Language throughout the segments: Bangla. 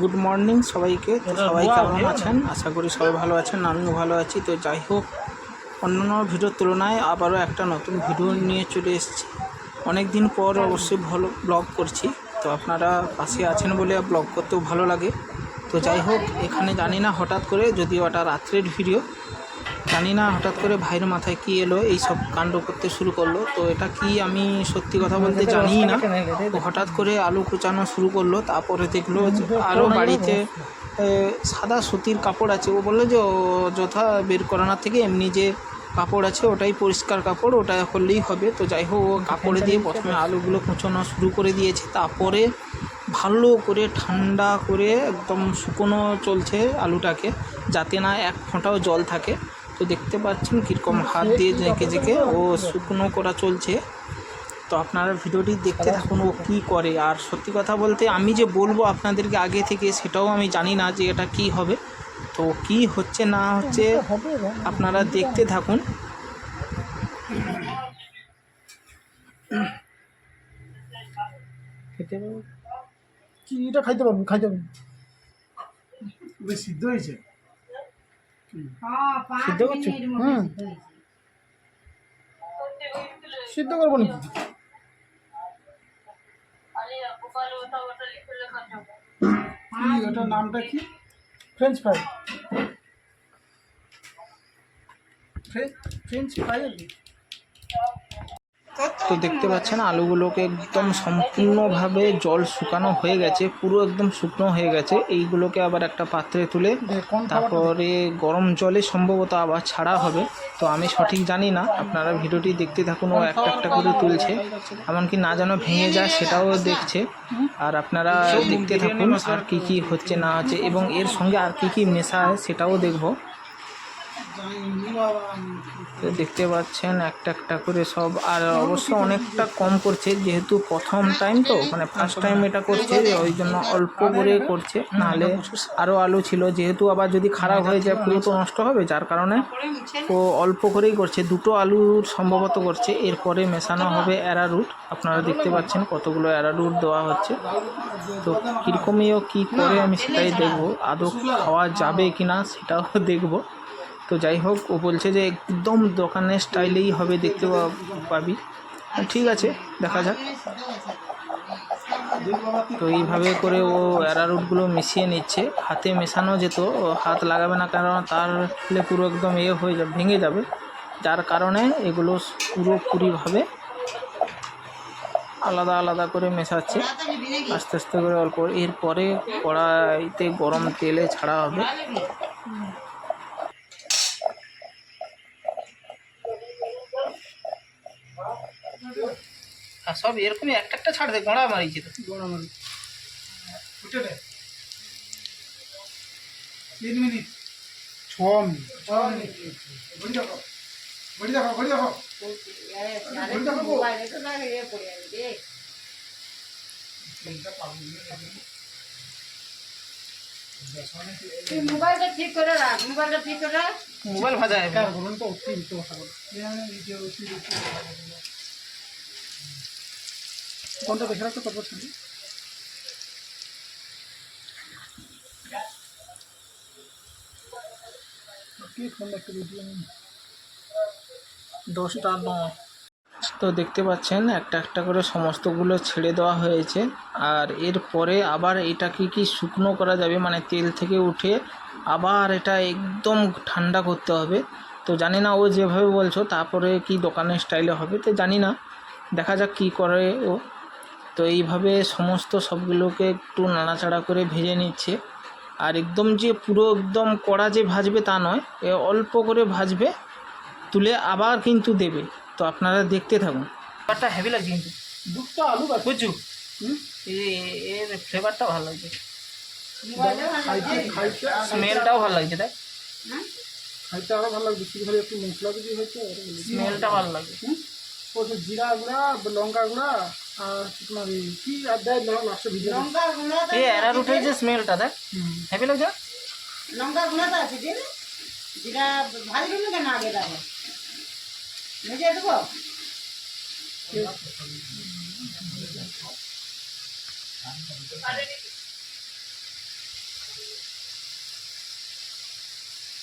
গুড মর্নিং সবাইকে। সবাই কেমন আছেন? আশা করি সবাই ভালো আছেন আমিও ভালো আছি। তো যাই হোক অন্যান্য ভিডিওর তুলনায় আবারও একটা নতুন ভিডিও নিয়ে চলে এসেছি। অনেক দিন পর অবশ্যই ভালো ব্লগ করছি। তো আপনারা পাশে আছেন বলে ব্লগ করতেও ভালো লাগে। তো যাই হোক এখানে জানি না হঠাৎ করে যদিও ওটা রাত্রের ভিডিও জানি না হঠাৎ করে ভাইয়ের মাথায় কি এলো, এই সব কাণ্ড করতে শুরু করল। তো এটা কি আমি সত্যি কথা বলতে জানি না হঠাৎ করে আলু কুচানো শুরু করল, তারপরে দেখল আরও বাড়িতে সাদা সুতির কাপড় আছে। ও বলল যে যথা বের করানোর থেকে এমনি যে কাপড় আছে, ওটাই পরিষ্কার কাপড়, ওটা করলেই হবে। তো যাই হোক, ও কাপড়ে দিয়ে প্রথমে আলুগুলো কুচানো শুরু করে দিয়েছে। তারপরে ভালো করে, ঠান্ডা করে, একদম শুকনো চলছে আলুটাকে, যাতে না এক ফোঁটাও জল থাকে। তো দেখতে পাচ্ছেন কীরকম হাত দিয়ে জেঁকে জেঁকে ও শুকনো করা চলছে। তো আপনারা ভিডিওটি দেখতে থাকুন ও কী করে। আর সত্যি কথা বলতে আমি যে বলব আপনাদেরকে আগে থেকে সেটাও আমি জানি না যে এটা কি হবে। তো কি হচ্ছে না হচ্ছে আপনারা দেখতে থাকুন। খেতে পারব? কি এটা খাইতে পারব খাইতে পারব। সিদ্ধ হয়েছে। সিদ্ধ করছ? হুম। সিদ্ধ করব না। ওটার নামটা কি? ফ্রেঞ্চ ফ্রাই ফ্রেঞ্চ ফ্রাই তো দেখতে পাচ্ছেন আলুগুলোকে একদম সম্পূর্ণভাবে জল শুকানো হয়ে গেছে পুরো একদম শুকনো হয়ে গেছে। এইগুলোকে আবার একটা পাত্রে তুলে তারপরে গরম জলে সম্ভবত আবার ছাড়া হবে। তো আমি সঠিক জানি না আপনারা ভিডিওটি দেখতে থাকুন ও একটা একটা করে তুলছে। এমনকি না যেন ভেঙে যায় সেটাও দেখছে। আর আপনারা দেখতে থাকুন আর কি কি হচ্ছে না হচ্ছে এবং এর সঙ্গে আর কি কি মেশায় সেটাও দেখব। তো দেখতে পাচ্ছেন, একটা একটা করে সব। আর অবশ্য অনেকটা কম করছে, যেহেতু প্রথম টাইম তো মানে ফার্স্ট টাইম এটা করছে, ওই জন্য অল্প করে করছে। নাহলে আরও আলু ছিল, যেহেতু আবার যদি খারাপ হয়ে যায়, পুরো তো নষ্ট হবে, যার কারণে ও অল্প করেই করছে। দুটো আলুর সম্ভবত করছে, এরপরে মেশানো হবে অ্যারারুট আপনারা দেখতে পাচ্ছেন কতগুলো অ্যারারুট দেওয়া হচ্ছে। তো কীরকমই ও কী করে আমি সেটাই দেখব, আদৌ খাওয়া যাবে কি না সেটাও দেখব। তো যাই হোক, ও বলছে যে একদম দোকানের স্টাইলেই হবে দেখতে পাবি। ঠিক আছে, দেখা যাক। তো এইভাবে করে ও অ্যারারুটগুলো মিশিয়ে নিচ্ছে। হাতে মেশানো যেত হাত লাগাবে না কারণ তার পুরো একদম এ হয়ে যাবে, ভেঙে যাবে। যার কারণে এগুলো পুরোপুরিভাবে আলাদা আলাদা করে মেশাচ্ছে। আস্তে আস্তে করে অল্প। এরপরে কড়াইতে গরম তেলে ছাড়া হবে। আর সব এরকমই একটা একটা ছাড় দে গোড়া মারিছে তো গড়ামারি উঠে দে তিন মিনিট। ছ মিনিট। ছ মিনিট। ঘড়ি দেখো ঘড়ি দেখো ঘড়ি দেখো ঘড়ি দেখো তুই মোবাইলটা ঠিক করে রাখ মোবাইলটা ঠিক করে রাখ। মোবাইল ভাজা কার বলুন তো? অতিরিক্ত কথা বলো কোনটা দেখে রাখতে একটা ভিডিও দশটা নয় তো দেখতে পাচ্ছেন, একটা একটা করে সমস্তগুলো ছেড়ে দেওয়া হয়েছে। আর এরপরে আবার এটা কি কি শুকনো করা যাবে? মানে তেল থেকে উঠে আবার এটা একদম ঠান্ডা করতে হবে। তো জানি না ও যেভাবে বলছো, তারপরে কি দোকানের স্টাইলে হবে, তো জানি না। দেখা যাক কী করে ও তো এইভাবে সমস্ত সবগুলোকে একটু নাড়াচাড়া করে ভেজে নিচ্ছে। আর একদম যে পুরো একদম কড়া যে ভাজবে তা নয় এ অল্প করে ভাজবে তুলে আবার কিন্তু দেবে। তো আপনারা দেখতে থাকুন। ফ্লেভারটা হেভি লাগছে কিন্তু। দুটো আলু বুঝছ? এর ফ্লেভারটা ভালো লাগছে। স্মেলটাও ভালো লাগছে তাই? খাইতে আরও ভালো লাগবে কি ভালো একটু মশলা যদি হয়েছে। স্মেলটা ভালো লাগছে। হুম? জিরা গুঁড়া লঙ্কা গুঁড়া এই অ্যারারুটের যে স্মেলটা দেখ হ্যাপি লাগছে লঙ্কা গুঁড়াটা আছে যে যেটা ভাজবি না কেন আগে দেবো ভেজে দেবো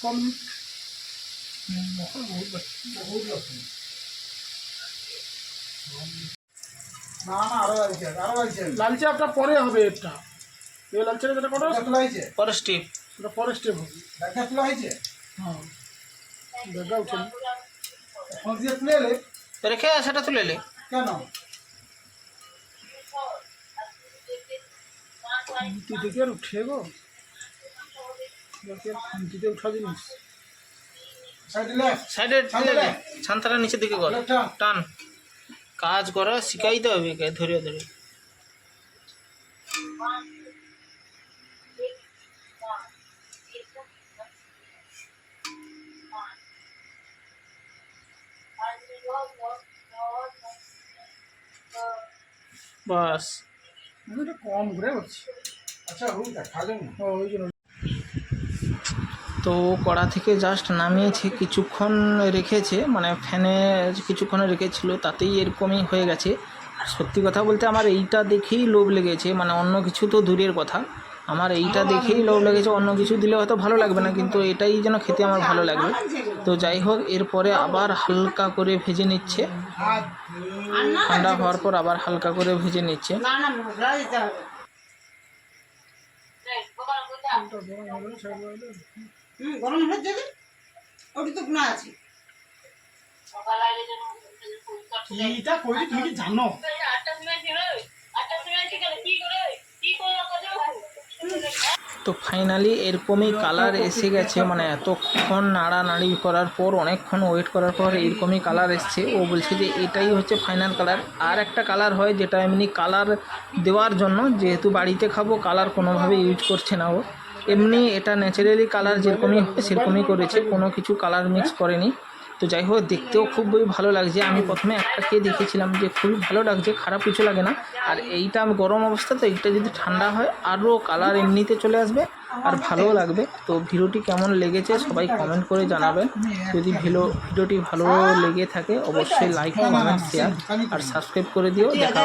কম বহুত বহুত না না আরও আছে আরও আছে। লাল পরে হবে এটা। এই লাল চাটা দেখা হয়েছে? পরে স্টেপ ওটা পরে স্টেপ হবে। দেখা তোলা হয়েছে? হ্যাঁ। দেখা উঠে দিয়ে তুলে রেখে সেটা তুলে এলে? কেন? খামতি থেকে আর উঠে গো। উঠা জিনিস। সাইড সাইডে সাইডে ছান্তাটা নিচের দিকে কর। লেফট টান। কাজ করা শিখাইতে হবে একে ধরে ধরে। বাস। কম করছি আচ্ছা হুম দেখা যাবে না। ও ওই জন্য। তো কড়া থেকে জাস্ট নামিয়েছে, কিছুক্ষণ রেখেছে মানে ফ্যানে কিছুক্ষণ রেখেছিল, তাতেই এরকমই হয়ে গেছে। আর সত্যি কথা বলতে আমার এইটা দেখেই লোভ লেগেছে মানে অন্য কিছু তো দূরের কথা। আমার এইটা দেখেই লোভ লেগেছে, অন্য কিছু দিলে হয়তো ভালো লাগবে না, কিন্তু এটাই যেন খেতে আমার ভালো লাগবে তো যাই হোক, এরপরে আবার হালকা করে ভেজে নিচ্ছে। ঠান্ডা হওয়ার পর আবার হালকা করে ভেজে নিচ্ছে না না মশলা দিতে হবে ওটা গরম ওটি তো গুণা আছে। এইটা কইলি তুমি কি জানো? তো ফাইনালি এরকমই কালার এসে গেছে মানে এতক্ষণ নাড়ানাড়ি করার পর অনেকক্ষণ ওয়েট করার পর এরকমই কালার এসছে। ও বলছে যে এটাই হচ্ছে ফাইনাল কালার আর একটা কালার হয় যেটা এমনি কালার দেওয়ার জন্য যেহেতু বাড়িতে খাব কালার কোনোভাবে ইউজ করছে না ও। এমনি এটা ন্যাচারালি কালার যেরকমই হয়, সেরকমই করেছে, কোনো কিছু কালার মিক্স করেনি। তো যাই হোক, দেখতেও খুবই ভালো লাগছে। আমি প্রথমে একটা খেয়ে দেখেছিলাম যে খুবই ভালো লাগছে, খারাপ কিছু লাগে না। আর এইটা গরম অবস্থা, তো এইটা যদি ঠান্ডা হয়, আরও কালার এমনিতে চলে আসবে আর ভালোও লাগবে। তো ভিডিওটি কেমন লেগেছে সবাই কমেন্ট করে জানাবেন। যদি ভিডিও ভিডিওটি ভালো লেগে থাকে, অবশ্যই লাইক কমেন্ট শেয়ার আর সাবস্ক্রাইব করে দিও। দেখা